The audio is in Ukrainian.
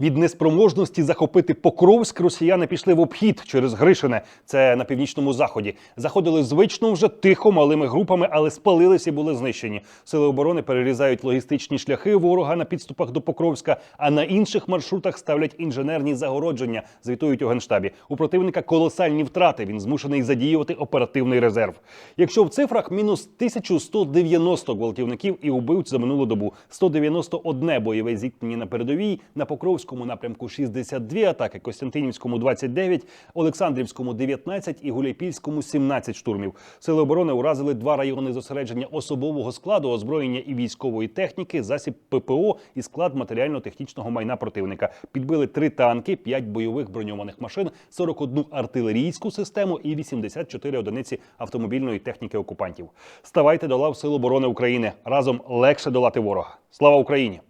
Від неспроможності захопити Покровськ росіяни пішли в обхід через Гришине. Це на північному заході. Заходили звично вже тихо, малими групами, але спалилися і були знищені. Сили оборони перерізають логістичні шляхи ворога на підступах до Покровська, а на інших маршрутах ставлять інженерні загородження. Звітують у генштабі. У противника колосальні втрати. Він змушений задіювати оперативний резерв. Якщо в цифрах мінус 1190 гвалтівників і убивць за минулу добу, 191 бойове зіткнення на передовій, на Покровському напрямку 62 атаки, Костянтинівському 29, Олександрівському 19 і Гуляйпільському 17 штурмів. Сили оборони уразили два райони зосередження особового складу, озброєння і військової техніки, засіб ППО і склад матеріально-технічного майна противника. Підбили три танки, 5 бойових броньованих машин, 41 артилерійську систему і 84 одиниці автомобільної техніки окупантів. Ставайте до лав Сил оборони України. Разом легше долати ворога. Слава Україні!